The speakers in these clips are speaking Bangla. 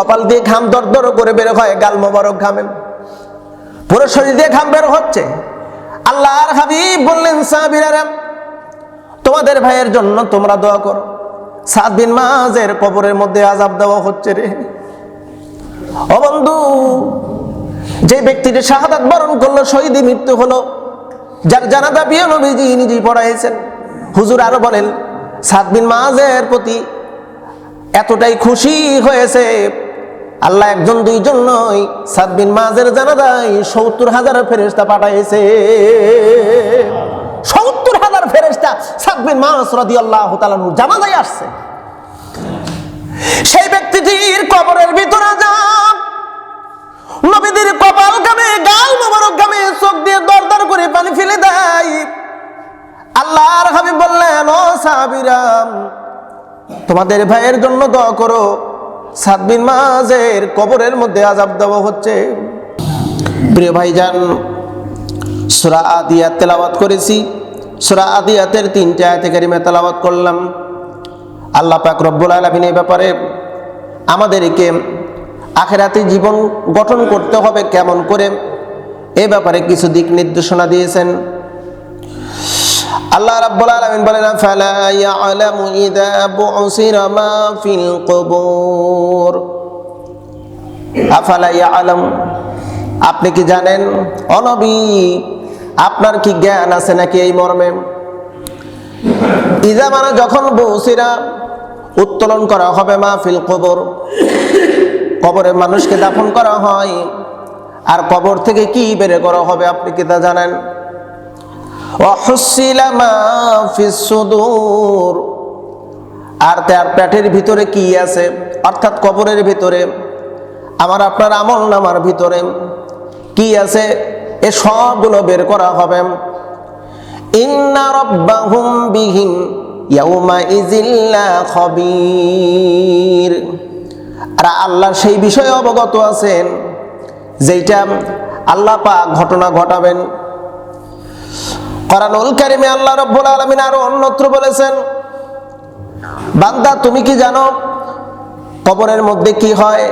কপাল দিয়ে ঘাম দর দর করে বের হয়, গাল মোবারক ঘামে। পুরো শরীর দিয়ে ঘাম বের হচ্ছে। আল্লাহর হাবিব বললেন সাহাবীরা তোমাদের ভাইয়ের জন্য তোমরা দোয়া করো। সাত দিন মাঝের কবরের মধ্যে আজাব দেওয়া হচ্ছে রে। ও বন্ধু, যে ব্যক্তিটি শাহাদাত বরণ করল, শহীদী মৃত্যু হলো, যার জানাদা বিয়ে নবীজি নিজেই পড়াইছেন। হুজুর আরও বলেন, সাত দিন মাঝের প্রতি এতটাই খুশি হয়েছে আল্লাহ একজন, দুইজন নয়। সাত দিন মাঝের জানাদাই সত্তর হাজার ফেরেস্তা পাঠাইছে। সত্তর হাজার ফেরেস্তা সাত দিন মাস রদি আল্লাহ জানাদাই আসছে। সেই ব্যক্তিটির কবরের ভিতরে যা নবীদের কপাল গামে গাল মোবারক গামে চোখ দিয়ে দরদর করে পানি ফেলে দেয়। আল্লাহর হাবিব বললেন, ও সাহাবীরাম, তোমাদের ভাইয়ের জন্য দোয়া করো। সাত বিন মাঝের কবরের মধ্যে আজাব দেওয়া হচ্ছে। প্রিয় ভাইজান, সুরা আদিয়াত তেলাওয়াত করেছি। সুরা আদিয়াতের তিনটে আয়াতে কারিমে তেলাওয়াত করলাম। আল্লাহ পাক রব্বুল আলামিন এই ব্যাপারে আমাদেরকে আখেরাতে জীবন গঠন করতে হবে কেমন করে, এ ব্যাপারে কিছু দিক নির্দেশনা দিয়েছেন। আল্লাহ রাব্বুল আলামিন বলেন ফালা ইয়ালামু ইযা বুসিরা মা ফিল কুবুর? আফালা ইয়ালাম, আপনি কি জানেন? অনবী আপনার কি জ্ঞান আছে নাকি এই মর্মে? ইজা মানে যখন বসিরা উত্তোলন করা হবে মা ফিল কবর কবরে মানুষকে দাফন করা হয়। আর কবর থেকে কি বের করা হবে আপনি কি তা জানেন? আর তার পেটের ভিতরে কি আছে? অর্থাৎ কবরের ভিতরে, আমার আপনার আমল নামার ভিতরে কি আছে? এ সবগুলো বের করা হবে। ইন্না রব্বাহুম বিহিম ইয়াউমা ইজিল্লা খবির। আর আল্লাহ সেই বিষয়ে অবগত আছেন, যেইটা আল্লাহ ঘটনা ঘটাবেন। কোরআনুল কারিমে আল্লাহ রব্বুল আলামিন আরও অন্যত্র বলেছেন, বান্দা তুমি কি জানো কবরের মধ্যে কি হয়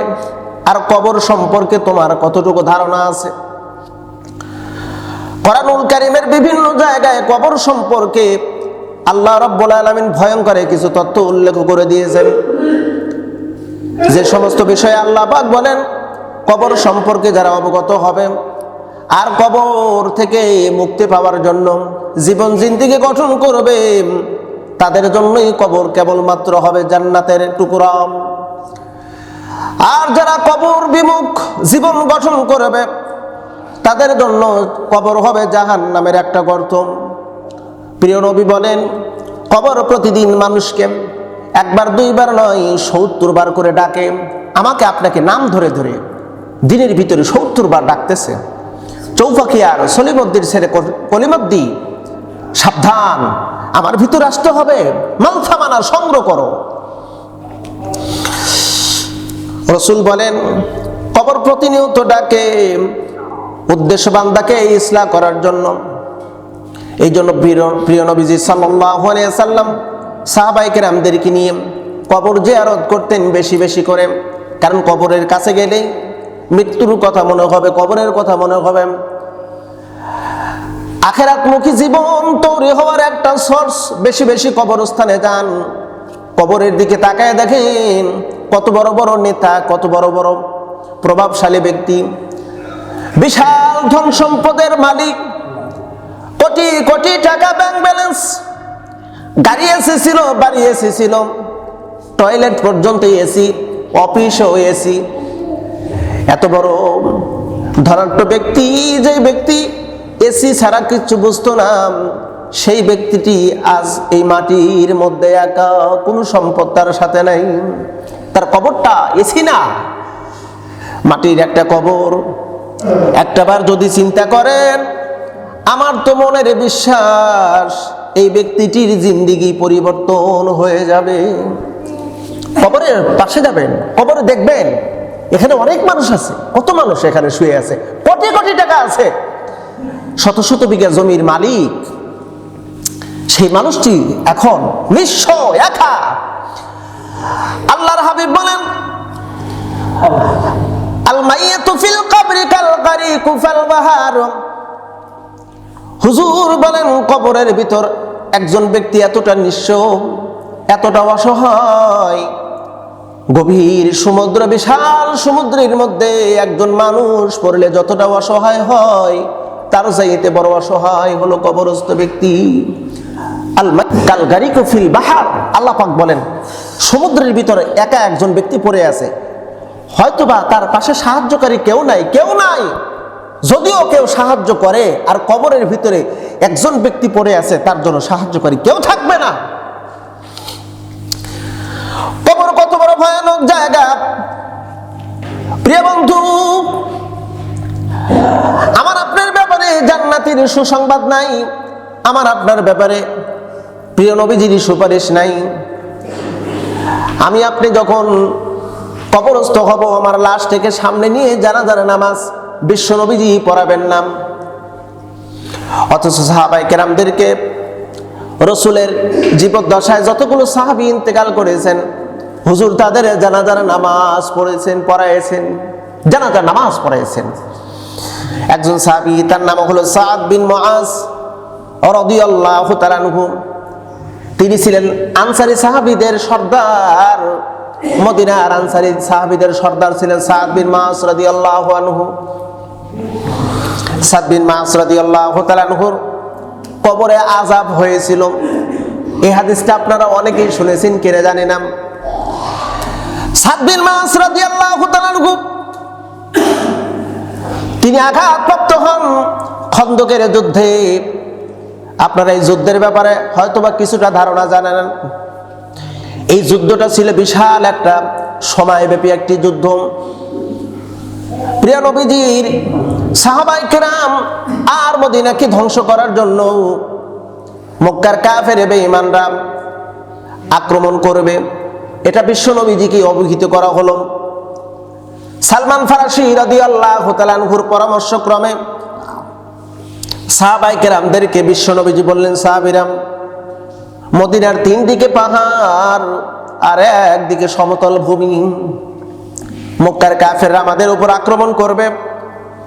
আর কবর সম্পর্কে তোমার কতটুকু ধারণা আছে? কোরআনুল কারিমের বিভিন্ন জায়গায় কবর সম্পর্কে আল্লাহ রব্বুল আলামিন ভয়ঙ্কর কিছু তথ্য উল্লেখ করে দিয়েছেন। যে সমস্ত বিষয়ে আল্লাহ পাক বলেন, কবর সম্পর্কে যারা অবগত হবে আর কবর থেকে মুক্তি পাওয়ার জন্য জীবন জিন্দিকে গঠন করবে, তাদের জন্যই কবর কেবলমাত্র হবে জান্নাতের টুকরা। আর যারা কবর বিমুখ জীবন গঠন করবে, তাদের জন্য কবর হবে জাহান নামের একটা গর্ত। প্রিয় নবী বলেন, কবর প্রতিদিন মানুষকে একবার, দুইবার নয়, সত্তর বার করে ডাকে। আমাকে আপনাকে নাম ধরে ধরে দিনের ভিতরে সত্তর বার ডাকতেছে। চৌফাকিয়ার সলিমদ্দির ছেড়ে কলিমদ্দি, সাবধান। আমার ভিতরে আসতে হবে। মালথামানা সংগ্রহ করো। রসুল বলেন, কবর প্রতিনিয়ত ডাকে, উদ্দেশ্য বান্দাকে ইসলাম করার জন্য। এই জন্য প্রিয় নবীজি সাল্লাম সাহাবাইকের আমাদেরকে নিয়ে কবর যে আরত করতেন বেশি বেশি করে। কারণ কবরের কাছে গেলেই মৃত্যুর কথা মনে হবে, কবরের কথা মনে হবে। আখেরাতমুখী জীবন তৈরি হওয়ার একটা সোর্স বেশি বেশি কবরস্থানে যান। কবরের দিকে তাকায় দেখেন কত বড় বড় নেতা, কত বড় বড় প্রভাবশালী ব্যক্তি। বিশাল ধন সম্পদের মালিক, কোটি কোটি টাকা ব্যাংক ব্যালেন্স গাড়ি এসি ছিল, বাড়ি এসি ছিল টয়লেট পর্যন্ত এসি অফিসও এসি। এত বড় ধনাঢ্য ব্যক্তি যে ব্যক্তি এসি ছাড়া কিচ্ছু বুঝতো না, সেই ব্যক্তিটি আজ এই মাটির মধ্যে একা, কোনো সম্পদ তার সাথে নাই। তার কবরটা এসি না। মাটির একটা কবর। একটাবার যদি চিন্তা করেন, আমার তো মনের বিশ্বাস, এই ব্যক্তিটির জিন্দিগি পরিবর্তন হয়ে যাবে। কবরের পাশে যাবেন, কবরে দেখবেন। এখানে অনেক মানুষ আছে। কত মানুষ এখানে শুয়ে আছে? কোটি কোটি টাকা আছে। শত শত বিঘা জমির মালিক। সেই মানুষটি এখন নিঃস্ব একা। আল্লাহর হাবিব বলেন হুজুর বলেন, কবরের ভিতর একজন ব্যক্তি এতটা নিঃস্ব, এতটা অসহায় গভীর সমুদ্র, বিশাল সমুদ্রের মধ্যে একজন মানুষ পড়লে যতটা অসহায় হয়, তার চাইতে বড় অসহায় হলো কবরস্থ ব্যক্তি। কালগারি কফিল বাহার। আল্লাহ পাক বলেন, সমুদ্রের ভিতরে একা একজন ব্যক্তি পড়ে আছে। হয়তোবা তার পাশে সাহায্যকারী কেউ নাই কেউ নাই। যদিও কেউ সাহায্য করে, আর কবরের ভিতরে একজন ব্যক্তি পড়ে আছে, তার জন্য সাহায্যকারী কেউ থাকবে না। প্রিয় বন্ধু, আমার আপনার ব্যাপারে জান্নাতির সুসংবাদ নাই, আমার আপনার ব্যাপারে প্রিয় নবীজির সুপারিশ নাই। আমি আপনি যখন কবরস্থ হব, আমার লাশ থেকে সামনে নিয়ে জানা জানা নামাজ বিশ্ব নবীজি পড়াবেন নাম অথচ সাহাবাই কেরামদেরকে রসুলের জীবদ্দশায় যতগুলো সাহাবি ইন্তেকাল করেছেন হুজুর তাদের জানাজার নামাজ পড়েছেন, পড়াইছেন। জানাজার নামাজ পড়াইছেন। একজন সাহাবি, তার নাম হলো সাদ বিন মুআজ রাদিয়াল্লাহু তাআলা আনহু। তিনি ছিলেন আনসারি সাহাবিদের সর্দার। মদিনার আনসারি সাহাবিদের সর্দার ছিলেন সাদ বিন মাস রাদিয়াল্লাহু আনহু। সাদ বিন মাস রাদিয়াল্লাহু তাআলা আনহুর কবরে আজাব হয়েছিল। এই হাদিসটা আপনারা অনেকেই শুনেছেন কেড়ে জানি না সাদ বিন মাস রাদিয়াল্লাহু তাআলা তিনি আঘাতপ্রাপ্ত হন খন্দকের যুদ্ধে। আপনারা এই যুদ্ধের ব্যাপারে হয়তোবা কিছুটা ধারণা জানেন। এই যুদ্ধটা ছিল বিশাল একটা সময়ব্যাপী একটি যুদ্ধ। প্রিয় নবীজির সাহাবাই কেরাম আর মদিনাকে ধ্বংস করার জন্য মক্কার কাফের বেঈমানরা আক্রমণ করবে। এটা বিশ্ব নবীজিকে অবহিত করা হলো। সালমান ফারাসি রাদি আল্লাহ তালানহুর পরামর্শক্রমে সাহাবাই কেরামদেরকে বিশ্ব নবীজি বললেন সাহাবিরাম মদিনার তিন দিকে পাহাড় আর একদিকে সমতল ভূমি। মক্কার কাফের আমাদের উপর আক্রমণ করবে।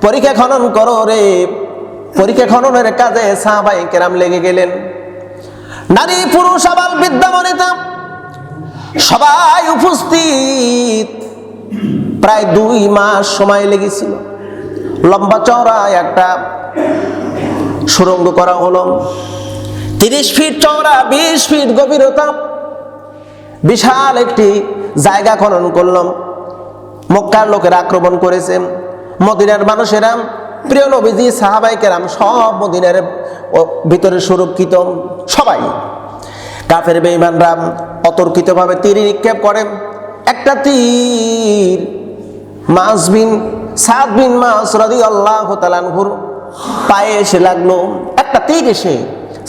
পরীক্ষা খনন করো রে। পরীক্ষা খননের কাজে সাহাবাই কেরাম লেগে গেলেন। নারী, পুরুষ আবার বিদ্যামনিতা সবাই উপস্থিত। প্রায় দুই মাস সময় লেগেছিল। লম্বা চওড়া একটা সুরঙ্গ করা হলো। তিরিশ ফিট চওড়া, বিশ ফিট গভীরতা। বিশাল একটি জায়গা খনন করলাম। মক্কার লোকেরা আক্রমণ করেছে। মদিনার মানুষেরা, প্রিয় নবীজি সাহাবাই কেরাম সব মদিনার ভিতরে সুরক্ষিত। সবাই কাফের বেঈমানরা অতর্কিতভাবে তীর নিক্ষেপ করেন। একটা তীর, মাস বিন সাত বিন মাস রাদি আল্লাহ তালানহুর পায়ে এসে লাগল। একটা তীর এসে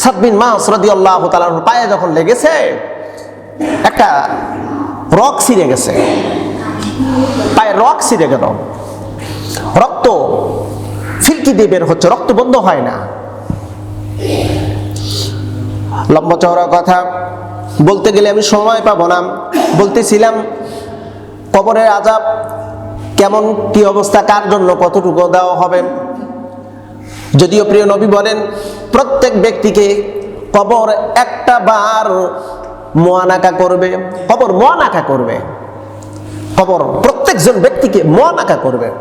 সাত বিন মাস রাদি আল্লাহ তালানহুর পায়ে যখন লেগেছে, একটা রক ছিঁড়ে গেছে। পায়ে রক ছিঁড়ে গেল। রক্ত ফিরকি দিয়ে বের হচ্ছে, রক্ত বন্ধ হয় না। লম্বা চওড়া কথা। বলতে গেলে আমি সময় পাবো না। বলতেছিলাম, কবরের আজাব কেমন, কি অবস্থা, কার জন্য কতটুকু দেওয়া হবে? যদিও প্রিয় নবী বলেন, প্রত্যেক ব্যক্তিকে কবর একটা বার মোয়ানাকা করবে। কবর মোয়ানাকা করবে। কবর প্রত্যেকজন ব্যক্তিকে মোয়ানাকা করবে।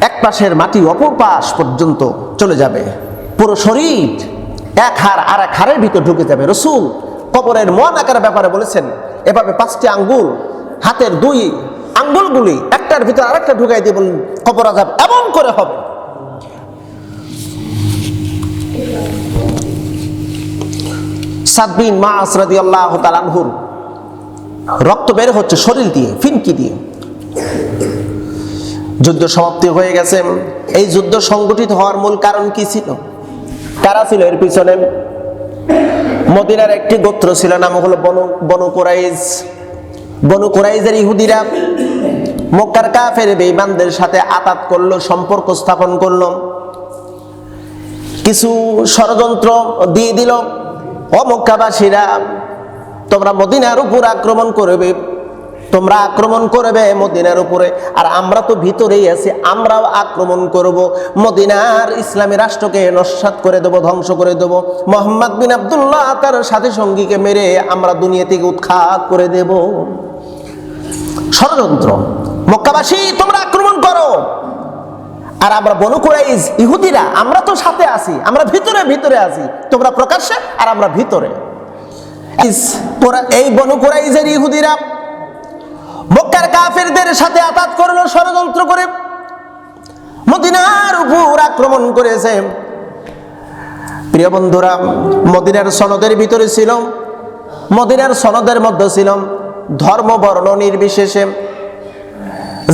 এক পাশের মাটি অপর পাশ পর্যন্ত চলে যাবে। পুরো শরীর এক হার আর এক হারের ভিতর ঢুকে যাবে। রসুল কবরের মন আকার ব্যাপারে বলেছেন, এভাবে পাঁচটি আঙ্গুল, হাতের দুই আঙ্গুলগুলি একটার ভিতর আরেকটা ঢুকাই দিয়ে বললেন কবর আজাব এমন করে হবে। সাদবিন মা আসরাদি আল্লাহ তালানহুর রক্ত বের হচ্ছে শরীর দিয়ে, ফিনকি দিয়ে। যুদ্ধ সমাপ্তি হয়ে গেছে। এই যুদ্ধ সংগঠিত হওয়ার মূল কারণ কি ছিল? কারা ছিল এর পিছনে? মদিনার একটি গোত্র ছিল, নাম হলো বনু বনু কোরাইজ বনু কোরাইজের ইহুদিরা মক্কার কাফের বেঈমানদের সাথে আতাত করল, সম্পর্ক স্থাপন করল। কিছু ষড়যন্ত্র দিয়ে দিল। ও মক্কাবাসীরা, তোমরা মদিনার উপর আক্রমণ করবে। তোমরা আক্রমণ করবে মদিনার উপরে। আর আমরা তো ভিতরেই আছি, আমরাও আক্রমণ করব। মদিনার ইসলামী রাষ্ট্রকে নস্বাত করে দেব, ধ্বংস করে দেব। মোহাম্মদ বিন আবদুল্লাহ তার সাথী সঙ্গীকে মেরে আমরা দুনিয়া থেকে উৎখাত করে দেব। ষড়যন্ত্র। মক্কাবাসী, তোমরা আক্রমণ করো। আর আমরা বনু কুরাইজ ইহুদিরা, আমরা তো সাথে আছি, আমরা ভিতরে ভিতরে আছি। তোমরা প্রকাশ্যে আর আমরা ভিতরে। এই বনু কুরাইজের ইহুদিরা মক্কার কাফেরদের সাথে আঘাত করল, ষড়যন্ত্র করে মদিনার উপর আক্রমণ করেছে। প্রিয় বন্ধুরা, মদিনার সনদের ভিতরে ছিল, মদিনার সনদের মধ্যে ছিল ধর্ম, বর্ণ নির্বিশেষে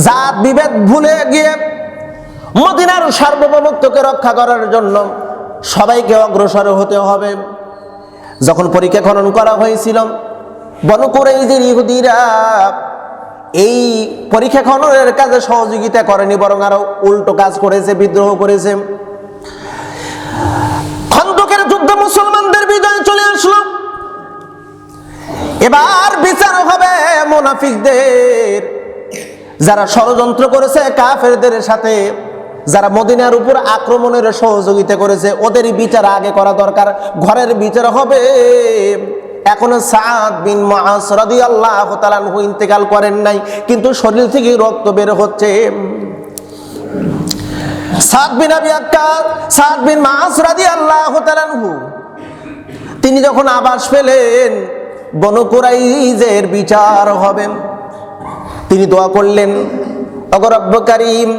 জাত, বিভেদ ভুলে গিয়ে মদিনার সার্বভৌমত্বকে রক্ষা করার জন্য সবাইকে অগ্রসর হতে হবে। যখন পরীক্ষা খনন করা হয়েছিল বনকুরাইজের ইহুদিরা এই পরীক্ষা খননের কাজে সহযোগিতা করেনি, বরং আরও উল্টো কাজ করেছে, বিদ্রোহ করেছে। খন্দকের যুদ্ধ মুসলমানদের বিজয় চলে আসলো। এবার বিচার হবে মোনাফিকদের। যারা ষড়যন্ত্র করেছে, কাফেরদের সাথে, যারা মদিনার উপর আক্রমণের সহযোগিতা করেছে ওদেরই বিচার আগে করা দরকার, ঘরের বিচার হবে। এখনও সাদ বিন মাস রাদিয়াল্লাহু তাআলা ইন্তেকাল করেন নাই, কিন্তু শরীর থেকে রক্ত বের হচ্ছে। সাদ বিন আবি আক্কাস, সাদ বিন মাস রাদিয়াল্লাহু তাআলা আনহু, তিনি যখন আবাস পেলেন বনকুরাইজের বিচার হবেন তিনি দোয়া করলেন অগো রব্ব কারিম,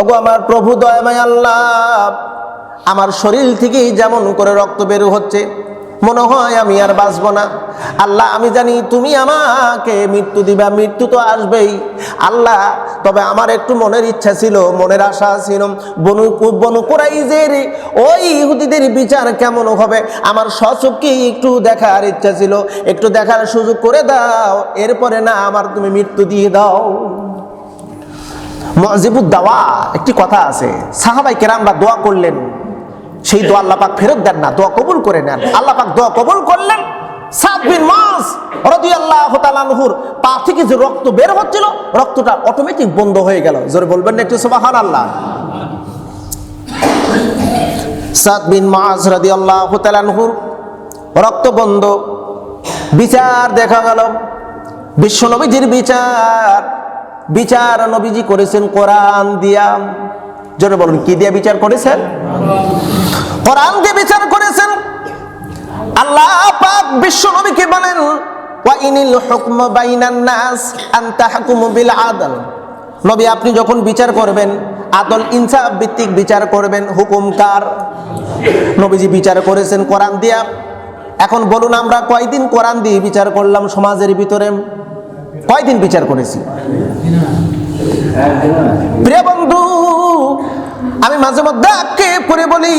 ওগো আমার প্রভু দয়াময় আল্লাহ, আমার শরীর থেকেই যেমন করে রক্ত বের হচ্ছে মনে হয় আমি আর বাঁচব না। আল্লাহ, আমি জানি তুমি আমাকে মৃত্যু দিবা, মৃত্যু তো আসবেই। আল্লাহ, তবে আমার একটু মনের ইচ্ছা ছিল, মনের আশা ছিল। বনু বনু কোরাইজের ওই ইহুদিদের বিচার কেমন হবে? আমার সচক্ষে একটু দেখার ইচ্ছা ছিল? একটু দেখার সুযোগ করে দাও, এরপরে না আমার তুমি মৃত্যু দিয়ে দাও। মজিবুদ দাওয়া, একটি কথা আছে। সাহাবাই কেরামরা দোয়া করলেন। সেই দোয়া আল্লাহ ফেরত দেন না, দোয়া কবুল করে নেন। আল্লাহ পাক দোয়া কবুল করলেন সাত বিন মাস রাদিয়াল্লাহু তাআলা আনহুর পা থেকে যে রক্ত বের হচ্ছিল, রক্তটা অটোমেটিক বন্ধ হয়ে গেল। জোরে বলবেন না একটু সুবহানাল্লাহ। সাদ বিন মাস রাদিয়াল্লাহু তাআলা আনহুর রক্ত বন্ধ, বিচার দেখা গেল। বিশ্ব নবীজির বিচার বিচার নবীজি করেছেন কোরআন দিয়া। জোরে বলুন, কি দিয়ে বিচার করেছেন? কোরআন দিয়ে বিচার করেছেন। আল্লাহ পাক বিশ্ব নবীকে বলেন, ওয়া ইনিল হুকম বাইনান নাস আন তাহকুমু বিল আদল। নবী, আপনি যখন বিচার করবেন, আদল ইনসাফ ভিত্তিক বিচার করবেন, হুকুম কার? নবীজি বিচার করেছেন কোরআন দিয়া। এখন বলুন, আমরা কয়দিন কোরআন দিয়ে বিচার করলাম সমাজের ভিতরে? কয়দিন বিচার করেছি? প্রিয় বন্ধু আমি মাঝে মধ্যে আজকে পরে বলি,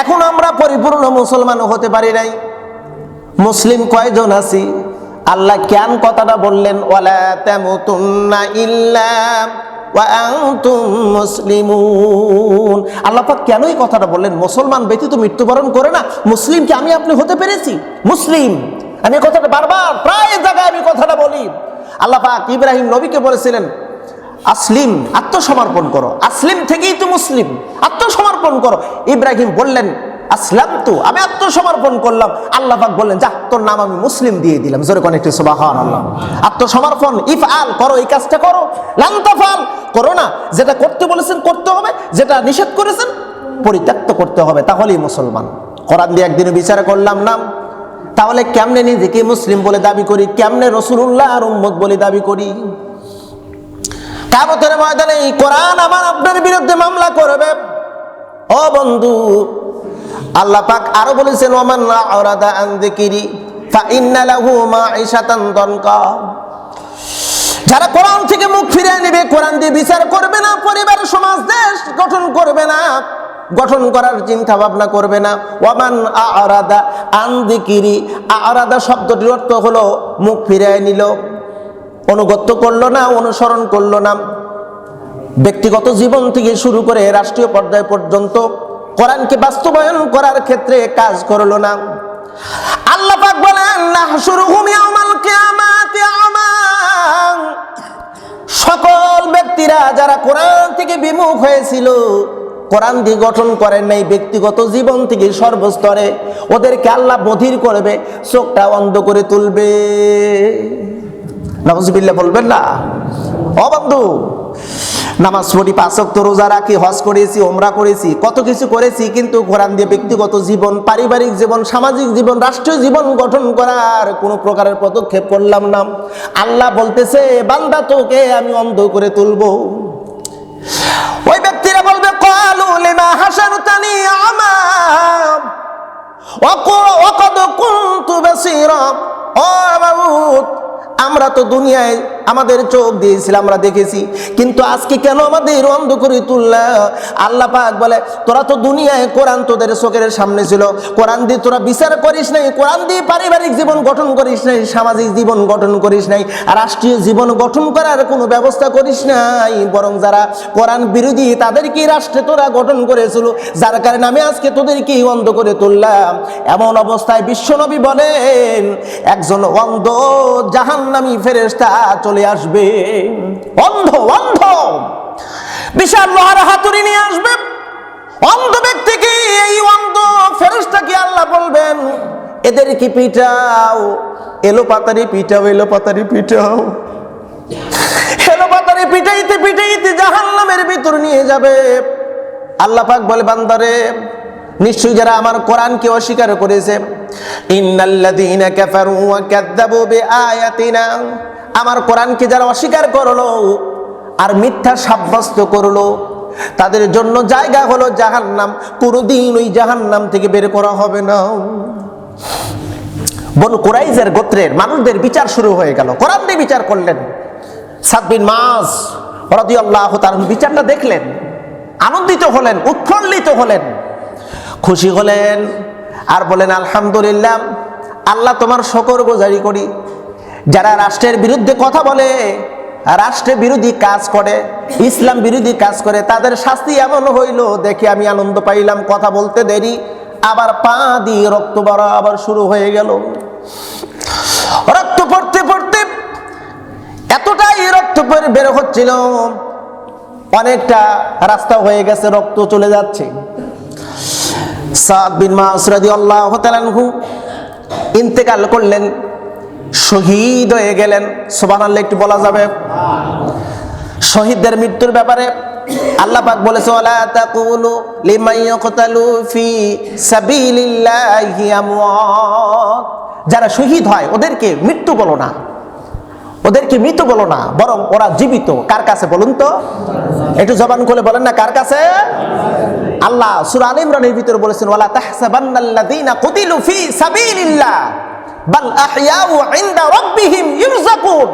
এখন আমরা পরিপূর্ণ মুসলমান হতে পারি নাই। মুসলিম কয়জন আছি? আল্লাহ কেন কথাটা বললেন, ওয়ালা তামুতুন্না ইল্লা ওয়া আনতুম মুসলিমুন। আল্লাহ পাক কেন এই কথাটা বললেন? মুসলমান ব্যতীত মৃত্যুবরণ করে না। মুসলিম কি আমি আপনি হতে পেরেছি। মুসলিম। আমি কথাটা বারবার প্রায় জায়গায় আমি কথাটা বলি। আল্লাহ পাক ইব্রাহিম নবীকে বলেছিলেন আসলিম, আত্মসমর্পণ করো। আসলিম থেকেই তো মুসলিম। আত্মসমর্পণ করো। ইব্রাহিম বললেন আসলাম তো আমি আত্মসমর্পণ করলাম। আল্লাহ পাক বললেন যা তোর নাম আমি মুসলিম দিয়ে দিলাম। জোরে কোন একটি সুবাহান আল্লাহ আত্মসমর্পণ ইফ আল করো, এই কাজটা করো। লান্তাফাল করো না। যেটা করতে বলেছেন, করতে হবে। যেটা নিষেধ করেছেন, পরিত্যক্ত করতে হবে। তাহলেই মুসলমান। কোরআন দিয়ে একদিন বিচার করলাম না তাহলে কেমনে নিজেকে মুসলিম বলে দাবি করি? কেমনে রসুল্লাহ আর উম্মত বলে দাবি করি? কামতের ময়দানে এই কোরআন আমার আপনার বিরুদ্ধে মামলা করবে। ও বন্ধু, আল্লাহ পাক আরও বলেছেন ওমান আওরাদা আন যিকিরি ফা ইন্না লাহু মাঈশাতান দনকা। যারা কোরআন থেকে মুখ ফিরিয়ে নেবে, কোরআন দিয়ে বিচার করবে না, পরিবার, সমাজ, দেশ গঠন করবে না, গঠন করার চিন্তা ভাবনা করবে না। ওয়ামান আরাদা আন্দিকিরি আরাদা শব্দটির অর্থ হলো মুখ ফিরিয়ে নিল। অনুগত্য করল না, অনুসরণ করল না। ব্যক্তিগত জীবন থেকে শুরু করে রাষ্ট্রীয় পর্যায় পর্যন্ত কোরআনকে বাস্তবায়ন করার ক্ষেত্রে কাজ করল না। আল্লাহ পাক বলেন নাহশুরুহুম ইয়াউমাল কিয়ামাতি আমা ব্যক্তিরা যারা কোরআন থেকে বিমুখ হয়েছিল, কোরআন দিয়ে গঠন করেন নাই, ব্যক্তিগত জীবন থেকে সর্বস্তরে, ওদেরকে আল্লাহ বধির করবে, চোখটা অন্ধ করে তুলবে। নজবিল্লা বলবেন না? বন্ধু, নামাজ পড়ি পাঁচক্ত রোজা রাখি, হজ করেছি ওমরা করেছি, কত কিছু করেছি, কিন্তু কোরআন দিয়ে ব্যক্তিগত জীবন, পারিবারিক জীবন, সামাজিক জীবন, রাষ্ট্রীয় জীবন গঠন করার কোনো প্রকারের পদক্ষেপ করলাম না। আল্লাহ বলতেছে, বান্দা তোকে আমি অন্ধ করে তুলবো। ওই ব্যক্তিরা বলবে, কালু লিমা হাসারতানি আমা। আমরা তো দুনিয়ায় আমাদের চোখ দিয়েছিলাম আমরা দেখেছি। কিন্তু আজকে কেন আমাদের অন্ধ করে তুললা? আল্লাহ পাক বলে, তোরা তো দুনিয়ায় কোরআন তোদের চোখের সামনে ছিল। কোরআন দিয়ে তোরা বিচার করিস নাই, কোরআন দিয়ে পারিবারিক জীবন গঠন করিস নাই, সামাজিক জীবন গঠন করিস নাই, রাষ্ট্রীয় জীবন গঠন করার কোনো ব্যবস্থা করিস নাই। বরং যারা কোরআন বিরোধী তাদেরকে রাষ্ট্রে তোরা গঠন করেছিল। যার কারণে আমি আজকে তোদেরকেই অন্ধ করে তুললাম। এমন অবস্থায় বিশ্বনবী বলেন, একজন অন্ধ জাহান্নামী ফেরেশতা চলে আসবে। অন্ধ অন্ধ! বিশাল লোহার হাতুড়ি নিয়ে আসবে। অন্ধ ব্যক্তিকে, এই অন্ধ ফেরেশতাকে আল্লাহ বলবেন এদেরকে পিটাও এলো পাতারি পিটাও এলো পাতারি পিটাও এলো পাতারি পিটাইতে পিটাইতে জাহান্নামের ভিতর নিয়ে যাবে। আল্লাহ পাক বলে, বান্দারে নিশ্চয়ই যারা আমার কোরআনকে অস্বীকার করেছে, ইন্নাল্লাযীনা কাফারু ওয়া আমার কোরআনকে যারা অস্বীকার করল আর মিথ্যা সাব্যস্ত করল, তাদের জন্য জায়গা হলো জাহান্নাম, কোনোদিন ওই জাহান্নাম থেকে বের করা হবে না। বনু কোরাইজের গোত্রের মানুষদের বিচার শুরু হয়ে গেল। কোরআন দিয়ে বিচার করলেন। সাতবিন মাস রদি আল্লাহ তার বিচারটা দেখলেন, আনন্দিত হলেন, উৎফুল্লিত হলেন। খুশি হলেন আর বলেন, আলহামদুলিল্লাহ, আল্লাহ তোমার শকর গোজারি করি। যারা রাষ্ট্রের বিরুদ্ধে কথা বলে, রাষ্ট্রের বিরোধী কাজ করে, ইসলাম বিরোধী কাজ করে, তাদের শাস্তি এমন হইল, দেখে আমি আনন্দ পাইলাম, কথা বলতে দেরি, আবার পা দিয়ে রক্ত বাড়া আবার শুরু হয়ে গেল। রক্ত পড়তে পড়তে এতটাই রক্ত বের হচ্ছিল, অনেকটা রাস্তা হয়ে গেছে, রক্ত চলে যাচ্ছে। সাদ বিন মাস রাদিয়াল্লাহু তাআলা আনহু ইন্তেকাল করলেন, শহীদ হয়ে গেলেন। সোবান আল্লাহ একটু বলা যাবে? শহীদদের মৃত্যুর ব্যাপারে আল্লাহ পাক বলেছে, ওয়ালা তাকুলু লিমান ইয়াকতালু ফি সাবিলিল্লাহি আমওয়াত। যারা শহীদ হয়, ওদেরকে মৃত্যু বলো না। ওদেরকে মৃত বলো না, বরং ওরা জীবিত। কার কাছে বলুন তো? একটু জবান খুলে বলেন না, কার কাছে? আল্লাহ সূরা আল ইমরানের ভিতরে বলেছেন, ওয়ালা তাহসাবান্নাল্লাযীনা কুতিলু ফি সাবিলিল্লাহ, বাল আহইয়াউ ইনদা রাব্বিহিম ইরযাকুন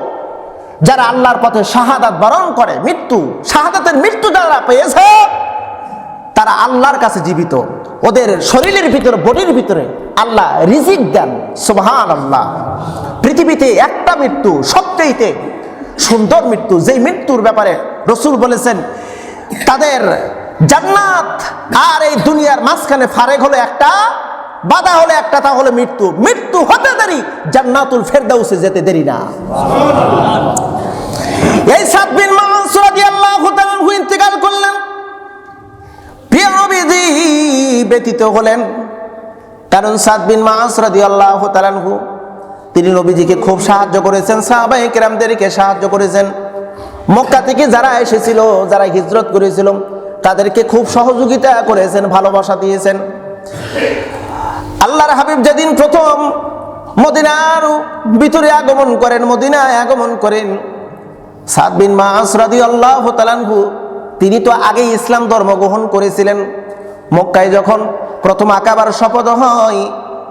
যারা আল্লাহর পথে শাহাদাত বরণ করে, মৃত্যু, শাহাদাতের মৃত্যু যারা পেয়েছে, তারা আল্লাহর কাছে জীবিত। ওদের শরীরের ভিতরে, বডির ভিতরে আল্লাহ রিজিক দেন সুবহান আল্লাহ পৃথিবীতে একটা মৃত্যু সবচেয়েতে সুন্দর মৃত্যু, যেই মৃত্যুর ব্যাপারে রসুল বলেছেন, তাদের জান্নাত আর এই দুনিয়ার মাঝখানে ফারেক হলো একটা, বাধা হলে একটা, তা হলো মৃত্যু। মৃত্যু হতে দেরি, জান্নাতুল ফেরদাউসে যেতে দেরি না। এই সাত বিন মাস রাদিয়াল্লাহু তাআলা ইন্তেকাল করলেন। প্রিয় নবীজি ব্যতীত হলেন, কারণ সাত বিন মাস রাদিয়াল্লাহু তাআলা তিনি নবীজিকে খুব সাহায্য করেছেন, সাহাবায়ে কেরামদেরকে সাহায্য করেছেন। মক্কা থেকে যারা এসেছিল, যারা হিজরত করেছিল, তাদেরকে খুব সহযোগিতা করেছেন, ভালোবাসা দিয়েছেন। আল্লাহর হাবিব যেদিন প্রথম মদিনার ভিতরে আগমন করেন, মদিনায় আগমন করেন, সাদ বিন মাস রাদিয়াল্লাহু তাআলাহু তিনি তো আগে ইসলাম ধর্ম গ্রহণ করেছিলেন। মক্কায় যখন প্রথম আকাবার শপথ হয়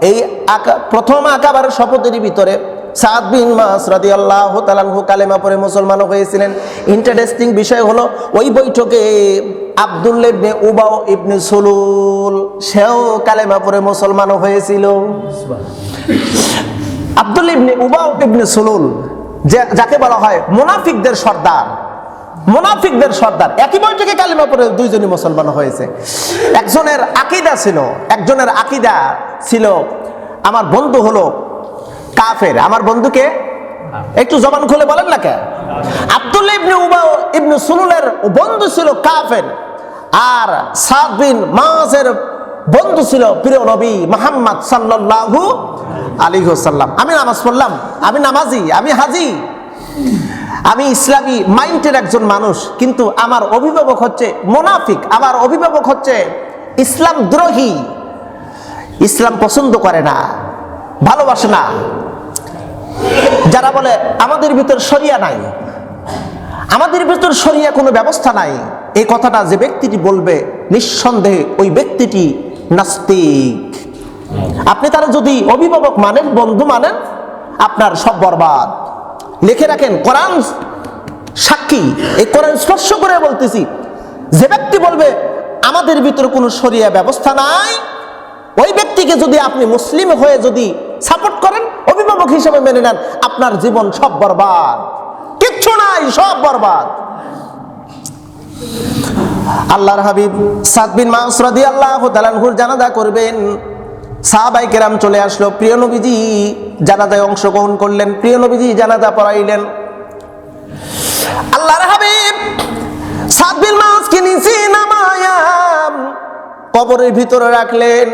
এই আকা- প্রথম আকাবার শপথের ভিতরে সাদ বিন মাস রাদিয়াল্লাহু তাআলাহু কালেমা পড়ে মুসলমান হয়েছিলেন। ইন্টারেস্টিং বিষয় হলো, ওই বৈঠকে আব্দুল ইবনে উবাও ইবনে সুলুল, সেও কালেমা পড়ে মুসলমান হয়েছিল। আব্দুল ইবনে উবাও ইবনে সুলুল যাকে বলা হয় মুনাফিকদের সর্দার। মুনাফিকদের সর্দার। একই বৈঠকে কালিমা পরে দুইজনই মুসলমান হয়েছে। একজনের আকিদা ছিল, একজনের আকিদা ছিল, আমার বন্ধু হলো কাফের। আমার বন্ধুকে একটু জবান খুলে বলেন না কে? আব্দুল ইবনে উবা ইবনু সুলুলের বন্ধু ছিল কাফের। আর সাদ বিন মাসের বন্ধু ছিল প্রিয় নবী মোহাম্মদ সাল্লাল্লাহু আলাইহি ওয়াসাল্লাম। আমি নামাজ পড়লাম, আমি নামাজি, আমি হাজি। আমি ইসলামী মাইন্ডের একজন মানুষ, কিন্তু আমার অভিভাবক হচ্ছে মোনাফিক, আমার অভিভাবক হচ্ছে ইসলাম দ্রোহী। ইসলাম পছন্দ করে না, ভালোবাসে না। যারা বলে, আমাদের ভিতর সরিয়া নাই, আমাদের ভিতর সরিয়া কোনো ব্যবস্থা নাই। এই কথাটা যে ব্যক্তিটি বলবে, নিঃসন্দেহে ওই ব্যক্তিটি নাস্তিক। আপনি তারা যদি অভিভাবক মানেন, বন্ধু মানেন, আপনার সব বরবাদ। লিখে রাখেন, কোরআন সাক্ষী। এই কোরআন স্পর্শ করে বলতেছি, যে ব্যক্তি বলবে, আমাদের ভিতরে কোনো সরিয়া ব্যবস্থা নাই। ওই ব্যক্তিকে যদি আপনি মুসলিম হয়ে যদি সাপোর্ট করেন, অভিভাবক হিসেবে মেনে নেন, আপনার জীবন সব বরবাদ। কিচ্ছু নাই, সব বরবাদ। আল্লাহর হাবিব সাদ বিন মাউস রাদিয়াল্লাহু তাআলাহুর জানাজা করবেন। সাহাবাই কেরাম চলে আসলো, প্রিয় নবীজি জানাজায় অংশগ্রহণ করলেন, প্রিয় নবীজি জানাজা পড়াইলেন। আল্লাহর হাবিব সাদ বিন মাউসকে নিচে নামায়া কবরের ভিতরে রাখলেন,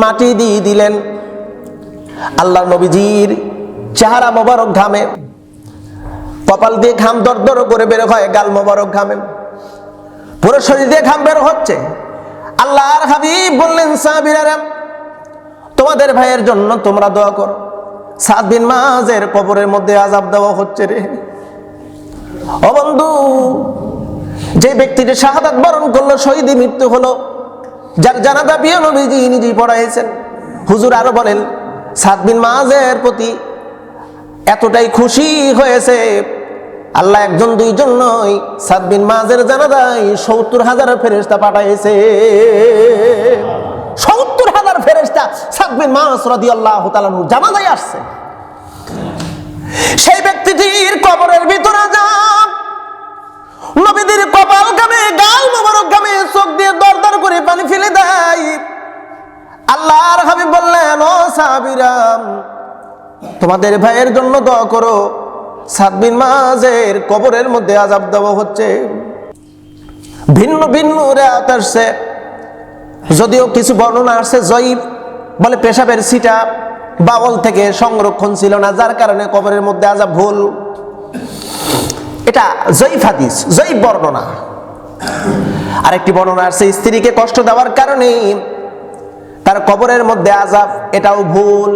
মাটি দিয়ে দিলেন। আল্লাহ নবীজির চেহারা মোবারক ঘামে, কপাল দিয়ে ঘাম দর দর করে বের হয়, গাল মোবারক ঘামে। পুরো শরীর দিয়ে ঘাম বের হচ্ছে। আল্লাহর হাবিব বললেন সাহাবীরা তোমাদের ভাইয়ের জন্য তোমরা দোয়া করো। সাত দিন মাঝের কবরের মধ্যে আজাব দেওয়া হচ্ছে রে। ও বন্ধু, যে ব্যক্তিটি শাহাদাত বরণ করল শহীদই মৃত্যু হলো, যার জানাজা বিয়ে নবীজি নিজেই পড়াইছেন। হুজুর আরও বলেন, সাত বিন মাঝের প্রতি এতটাই খুশি হয়েছে, আল্লাহ একজন দুইজন নয়, সাত বিন মাঝের জানাজায় সত্তর হাজার ফেরেস্তা পাঠাইছে। সত্তর হাজার ফেরেস্তা সাত বিন মাস রদি আল্লাহ তালানু জানাজায় আসছে। সেই ব্যক্তিটির কবরের ভিতরে যা নবীদের কপাল গামে গাল মোবারক গামে চোখ দিয়ে দরদর করে পানি ফেলে দেয়। আল্লাহর হাবিব বললেন, ও সাহাবিরাম তোমাদের ভাইয়ের জন্য দোয়া করো। সাতবিন মাঝের কবরের মধ্যে আজাব দেওয়া হচ্ছে। ভিন্ন ভিন্ন রাত আসছে। যদিও কিছু বর্ণনা আসছে, জয়ীব বলে পেশাবের সিটা বাবল থেকে সংরক্ষণ ছিল না, যার কারণে কবরের মধ্যে আজাব ভুল। এটা জয়ীফ হাদিস জয়ীফ বর্ণনা। আরেকটি বর্ণনা আসছে, স্ত্রীকে কষ্ট দেওয়ার কারণে তার কবরের মধ্যে আজাব, এটাও ভুল।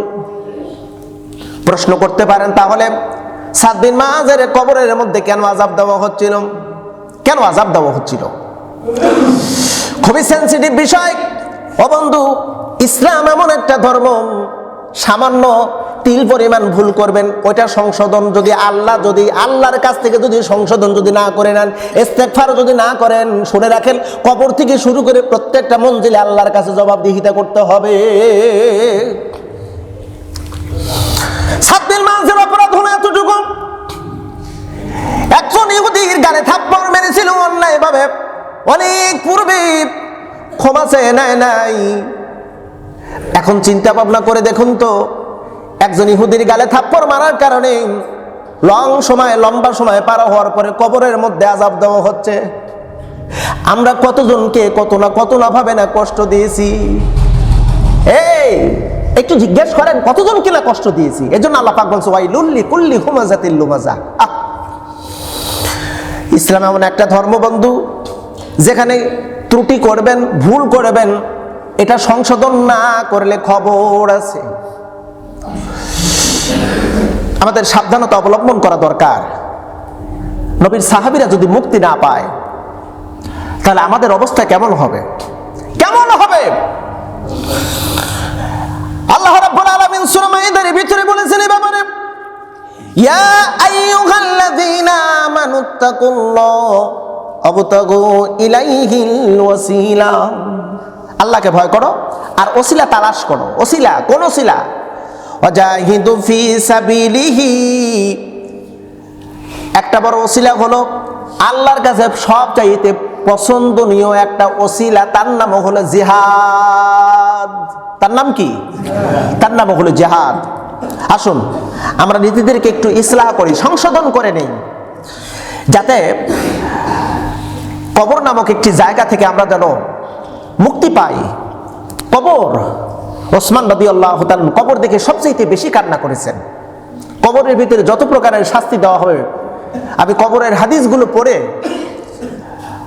প্রশ্ন করতে পারেন, তাহলে সাত দিন মাঝের কবরের মধ্যে কেন আজাব দেওয়া হচ্ছিল? কেন আজাব দেওয়া হচ্ছিল? খুবই সেন্সিটিভ বিষয়। ও বন্ধু, ইসলাম এমন একটা ধর্ম, সামান্য তিল পরিমাণ ভুল করবেন, ওইটা সংশোধন যদি আল্লাহ যদি, আল্লাহর কাছ থেকে যদি সংশোধন যদি না করে নেন ইস্তেকফারও যদি না করেন, শুনে রাখেন, কবর থেকে শুরু করে প্রত্যেকটা মঞ্জিলে আল্লাহর কাছে জবাবদিহিতা করতে হবে। সাতদিন মাসের অপরাধ হলো এতটুকু। একজন ইহুদির গানে থাপ্পড় মেরেছিল অন্যায় ভাবে অনেক পূর্বে ক্ষমা চেয়ে নেয় নাই। এখন চিন্তা ভাবনা করে দেখুন তো, একজন ইহুদির গালে থাপ্পড় মারার কারণে লং সময়, লম্বা সময় পার হওয়ার পরে কবরের মধ্যে আজাব দেওয়া হচ্ছে। আমরা কতজনকে কত না কত না ভাবে না কষ্ট দিয়েছি। এই, একটু জিজ্ঞেস করেন কতজন কিনা কষ্ট দিয়েছি? এজন্য আল্লাহ পাক বলছে ওয়াই লুল্লি কুল্লি হুমাজাতিল লুমাজা। ইসলাম এমন একটা ধর্মবন্ধু যেখানে ত্রুটি করবেন, ভুল করবেন, এটা সংশোধন না করলে খবর আছে। আমাদের সাবধানতা অবলম্বন করা দরকার। নবীর সাহাবিরা যদি মুক্তি না পায়, তাহলে আমাদের অবস্থা কেমন হবে? কেমন হবে? আল্লাহ রাব্বুল আলামিন সূরা মাইদার ভিতরে বলেছেন এই ব্যাপারে, ইয়া আইয়ুহাল্লাযীনা আমানুত্তাকুল্লাহ আল্লাহকে ভয় করো আর ওসিলা তালাশ করো। ওসিলা, কোন ওসিলা? একটা বড় ওসিলা হলো আল্লাহর কাছে সব চাইতে পছন্দনীয় একটা ওসিলা, তার নাম হলো জিহাদ। তার নাম কি? তার নাম হলো জেহাদ। আসুন, আমরা নিজেদেরকে একটু ইসলাহ করি, সংশোধন করে নেই। যাতে কবর নামক একটি জায়গা থেকে আমরা যেন মুক্তি পাই। কবর। ওসমান নদী আল্লাহ কবর দেখে সবচেয়ে বেশি কান্না করেছেন। কবরের ভিতরে যত প্রকারের শাস্তি দেওয়া হবে, আমি কবরের হাদিসগুলো পড়ে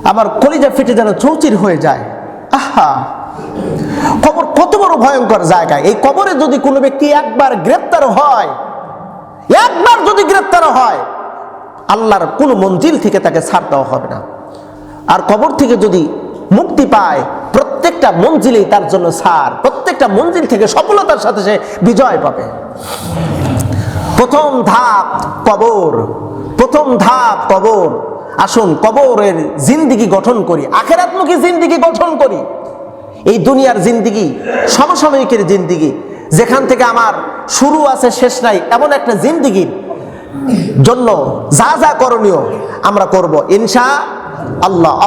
আমার কলিজা ফেটে যেন চৌচির হয়ে যায়। আহা! কবর কত বড় ভয়ঙ্কর জায়গা। এই কবরে যদি কোনো ব্যক্তি একবার গ্রেপ্তার হয়, একবার যদি গ্রেপ্তার হয়, আল্লাহর কোনো মঞ্জিল থেকে তাকে ছাড় দেওয়া হবে না। আর কবর থেকে যদি মুক্তি পায়, প্রত্যেকটা মঞ্জিলেই তার জন্য ছাড় প্রত্যেকটা মঞ্জিল থেকে সফলতার সাথে সে বিজয় পাবে। প্রথম ধাপ কবর, প্রথম ধাপ কবর। আসুন, কবরের জিন্দিগি গঠন করি, আখেরাত্মুখী জিন্দিগি গঠন করি। এই দুনিয়ার জিন্দিগি, সমসাময়িকের জিন্দিগি, যেখান থেকে আমার শুরু আছে, শেষ নাই, এমন একটা জিন্দিগির জন্য যা যা করণীয় আমরা করব। ইনশা আল্লাহ।